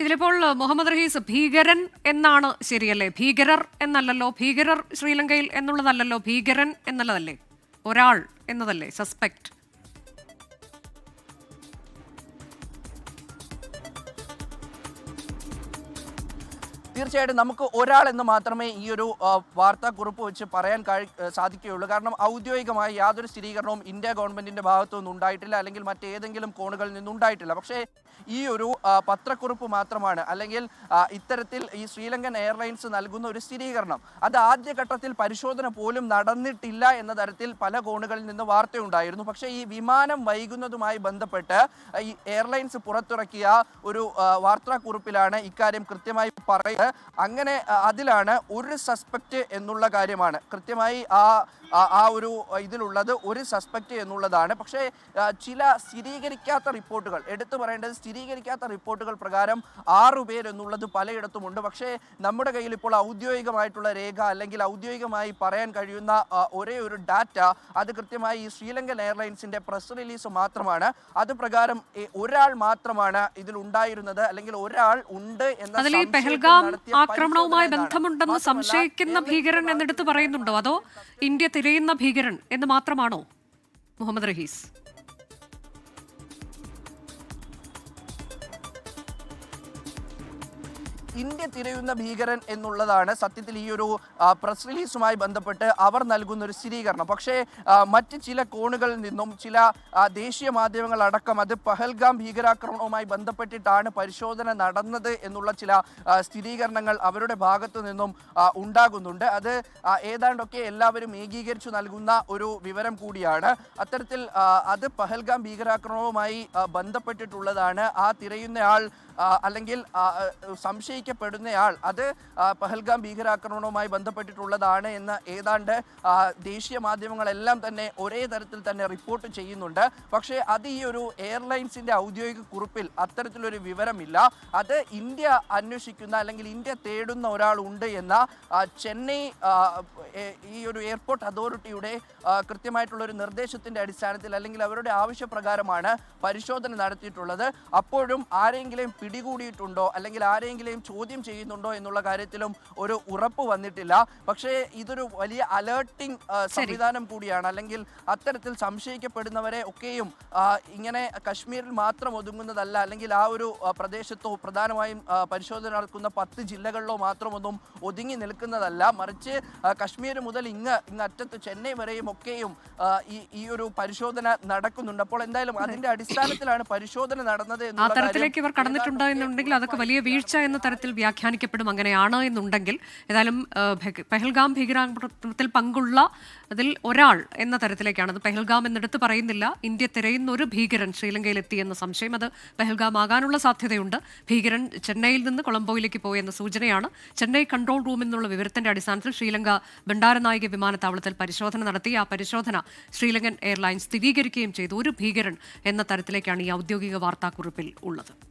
ഇതിലിപ്പോൾ മുഹമ്മദ് റഹീസ് ഭീകരൻ എന്നാണ് ശരിയല്ലേ? ഭീകരർ എന്നല്ലല്ലോ? ഭീകരർ ശ്രീലങ്കയിൽ എന്നുള്ളതല്ലല്ലോ? ഭീകരൻ എന്നുള്ളതല്ലേ ഒരാൾ എന്നതല്ലേ? സസ്പെക്ട്. തീർച്ചയായിട്ടും നമുക്ക് ഒരാൾ എന്ന് മാത്രമേ ഈ ഒരു വാർത്താക്കുറിപ്പ് വെച്ച് പറയാൻ സാധിക്കുകയുള്ളൂ. കാരണം ഔദ്യോഗികമായി യാതൊരു സ്ഥിരീകരണവും ഇന്ത്യ ഗവൺമെന്റിന്റെ ഭാഗത്തു നിന്നുണ്ടായിട്ടില്ല അല്ലെങ്കിൽ മറ്റേതെങ്കിലും കോണുകളിൽ നിന്നുണ്ടായിട്ടില്ല പക്ഷേ ഈ ഒരു പത്രക്കുറിപ്പ് മാത്രമാണ്. അല്ലെങ്കിൽ ഇത്തരത്തിൽ ഈ ശ്രീലങ്കൻ എയർലൈൻസ് നൽകുന്ന ഒരു സ്ഥിരീകരണം. അത് ആദ്യഘട്ടത്തിൽ പരിശോധന പോലും നടന്നിട്ടില്ല എന്ന തരത്തിൽ പല കോണുകളിൽ നിന്ന് വാർത്തയുണ്ടായിരുന്നു. പക്ഷേ ഈ വിമാനം വൈകുന്നതുമായി ബന്ധപ്പെട്ട് ഈ എയർലൈൻസ് പുറത്തിറക്കിയ ഒരു വാർത്താക്കുറിപ്പിലാണ് ഇക്കാര്യം കൃത്യമായി പറയുന്നത്. അങ്ങനെ അതിലാണ് ഒരു സസ്പെക്റ്റ് എന്നുള്ള കാര്യമാണ്. കൃത്യമായി ആ ആ- ഒരു ഇതിലുള്ളത് ഒരു സസ്പെക്റ്റ് എന്നുള്ളതാണ്. പക്ഷേ ചില സ്ഥിരീകരിക്കാത്ത റിപ്പോർട്ടുകൾ എടുത്തു പറയേണ്ടത് സ്ഥിരീകരിക്കാത്ത റിപ്പോർട്ടുകൾ പ്രകാരം ആറു പേരെന്നുള്ളത് പലയിടത്തുമുണ്ട്. പക്ഷേ നമ്മുടെ കയ്യിൽ ഇപ്പോൾ ഔദ്യോഗികമായിട്ടുള്ള രേഖ അല്ലെങ്കിൽ ഔദ്യോഗികമായി പറയാൻ കഴിയുന്ന ഒരേ ഒരു ഡാറ്റ അത് കൃത്യമായി ഈ ശ്രീലങ്കൻ എയർലൈൻസിന്റെ പ്രസ് റിലീസ് മാത്രമാണ്. അത് പ്രകാരം ഒരാൾ മാത്രമാണ് ഇതിൽ ഉണ്ടായിരുന്നത് അല്ലെങ്കിൽ ഒരാൾ ഉണ്ട് എന്ന പെഹൽഗാം ആക്രമണവുമായി ബന്ധമുണ്ടെന്ന് സംശയിക്കുന്ന ഭീകരൻ എന്നെടുത്ത് പറയുന്നുണ്ടോ? അതോ ഇന്ത്യ തിരയുന്ന ഭീകരൻ എന്ന് മാത്രമാണോ മുഹമ്മദ് റഹീസ്? ഇന്ത്യ തിരയുന്ന ഭീകരൻ എന്നുള്ളതാണ് സത്യത്തിൽ ഈ ഒരു പ്രസ് റിലീസുമായി ബന്ധപ്പെട്ട് അവർ നൽകുന്ന ഒരു സ്ഥിരീകരണം. പക്ഷേ മറ്റ് ചില കോണുകളിൽ നിന്നും ചില ദേശീയ മാധ്യമങ്ങൾ അടക്കം അത് പഹൽഗാം ഭീകരാക്രമണവുമായി ബന്ധപ്പെട്ടിട്ടാണ് പരിശോധന നടന്നത് എന്നുള്ള ചില സ്ഥിരീകരണങ്ങൾ അവരുടെ ഭാഗത്തു നിന്നും ഉണ്ടാകുന്നുണ്ട്. അത് ഏതാണ്ടൊക്കെ എല്ലാവരും ഏകീകരിച്ചു നൽകുന്ന ഒരു വിവരം കൂടിയാണ്. അത്തരത്തിൽ അത് പഹൽഗാം ഭീകരാക്രമണവുമായി ബന്ധപ്പെട്ടിട്ടുള്ളതാണ്. ആ തിരയുന്നയാൾ അല്ലെങ്കിൽ ആ, ആ, അത് പഹൽഗാം ഭീകരാക്രമണവുമായി ബന്ധപ്പെട്ടിട്ടുള്ളതാണ് എന്ന് ഏതാണ്ട് ദേശീയ മാധ്യമങ്ങളെല്ലാം തന്നെ ഒരേ തരത്തിൽ തന്നെ റിപ്പോർട്ട് ചെയ്യുന്നുണ്ട്. പക്ഷേ അത് ഈ ഒരു എയർലൈൻസിന്റെ ഔദ്യോഗിക കുറിപ്പിൽ അത്തരത്തിലൊരു വിവരമില്ല. അത് ഇന്ത്യ അന്വേഷിക്കുന്ന അല്ലെങ്കിൽ ഇന്ത്യ തേടുന്ന ഒരാൾ ഉണ്ട് എന്ന ചെന്നൈ ഈ ഒരു എയർപോർട്ട് അതോറിറ്റിയുടെ കൃത്യമായിട്ടുള്ള ഒരു നിർദ്ദേശത്തിന്റെ അടിസ്ഥാനത്തിൽ അല്ലെങ്കിൽ അവരുടെ ആവശ്യപ്രകാരമാണ് പരിശോധന നടത്തിയിട്ടുള്ളത്. അപ്പോഴും ആരെങ്കിലും പിടികൂടിയിട്ടുണ്ടോ അല്ലെങ്കിൽ ആരെങ്കിലും ചോദ്യം ചെയ്യുന്നുണ്ടോ എന്നുള്ള കാര്യത്തിലും ഒരു ഉറപ്പ് വന്നിട്ടില്ല. പക്ഷേ ഇതൊരു വലിയ അലേർട്ടിംഗ് സംവിധാനം കൂടിയാണ്. അല്ലെങ്കിൽ അത്തരത്തിൽ സംശയിക്കപ്പെടുന്നവരെ ഒക്കെയും ഇങ്ങനെ കശ്മീരിൽ മാത്രം ഒതുങ്ങുന്നതല്ല. അല്ലെങ്കിൽ ആ ഒരു പ്രദേശത്തോ പ്രധാനമായും പരിശോധന നടക്കുന്ന പത്ത് ജില്ലകളിലോ മാത്രമൊന്നും ഒതുങ്ങി നിൽക്കുന്നതല്ല. മറിച്ച് കശ്മീർ മുതൽ ഇങ്ങ് ഇങ്ങ് അറ്റത്ത് ചെന്നൈ വരെയും ഒക്കെയും ഈ ഈ ഒരു പരിശോധന നടക്കുന്നുണ്ട്. അപ്പോൾ എന്തായാലും അതിന്റെ അടിസ്ഥാനത്തിലാണ് പരിശോധന നടന്നത് എന്നുള്ള കാര്യം എന്നുണ്ടെങ്കിൽ അതൊക്കെ വലിയ വീഴ്ച എന്ന തരത്തിൽ വ്യാഖ്യാനിക്കപ്പെടും അങ്ങനെയാണ് എന്നുണ്ടെങ്കിൽ ഏതായാലും പെഹൽഗാം ഭീകരാക്രമണത്തിൽ പങ്കുള്ള അതിൽ ഒരാൾ എന്ന തരത്തിലേക്കാണ്. അത് പെഹൽഗാം എന്നെടുത്ത് പറയുന്നില്ല. ഇന്ത്യ തിരയുന്ന ഒരു ഭീകരൻ ശ്രീലങ്കയിൽ എന്ന സംശയം അത് പെഹൽഗാം ആകാനുള്ള സാധ്യതയുണ്ട്. ഭീകരൻ ചെന്നൈയിൽ നിന്ന് കൊളംബോയിലേക്ക് പോയെന്ന സൂചനയാണ്. ചെന്നൈ കൺട്രോൾ റൂമിൽ നിന്നുള്ള വിവരത്തിന്റെ അടിസ്ഥാനത്തിൽ ശ്രീലങ്ക ഭണ്ഡാരനായിക വിമാനത്താവളത്തിൽ പരിശോധന നടത്തി. ആ പരിശോധന ശ്രീലങ്കൻ എയർലൈൻസ് സ്ഥിരീകരിക്കുകയും ചെയ്തു. ഒരു ഭീകരൻ എന്ന തരത്തിലേക്കാണ് ഈ ഔദ്യോഗിക വാർത്താക്കുറിപ്പിൽ ഉള്ളത്.